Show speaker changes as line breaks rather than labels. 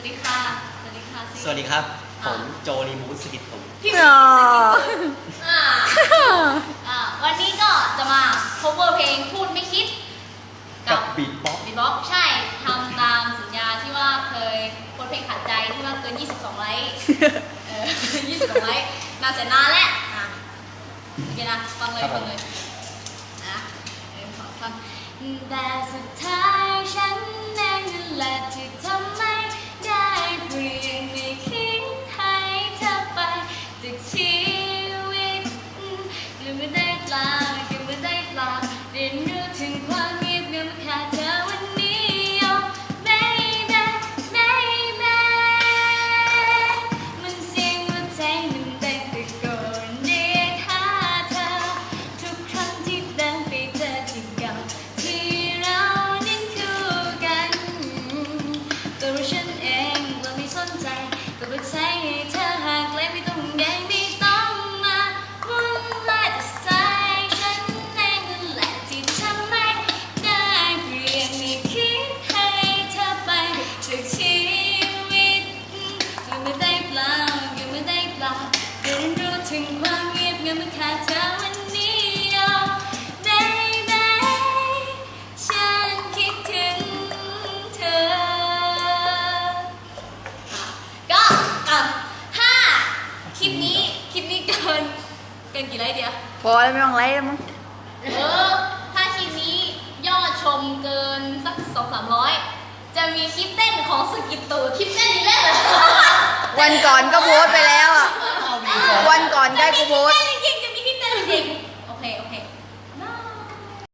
วัสดีค่ะ สวัสดีค่ะ
สวัสดีครับ ผมโจลีมูสสกิทผม
พี่
อ๋อ
อ่าอ่าวันนี้ก็จะมา cover เพลงพูดไม่คิด
กับบีทบ็อก
บีบ็อกใช่ทำตามสัญญาที่ว่าเคยโพสต์เพลงขัดใจที่ว่าเกิน 22 ไลค์เออ22 ไลค์นานแสนนานแล้วอะโอเคนะ ฟังเลยฟังเลยนะเอ็มขอฟังแต่สุดท้ายฉันเองนั่นแหละที่ นกี่ไลค์เดียวพอ
แล้วไม่ต้องไล่แล้วมั้ง
เออ ถ้าคลิปนี้ยอดชมเกินสักสองสามร้อยจะมีคลิปเต้นของสกิปตูคลิปเต้นนี้เล่นเหรอ
วันก่อนก็โพสต์ไปแล้วอะ วันก่อนได้กูโพสต์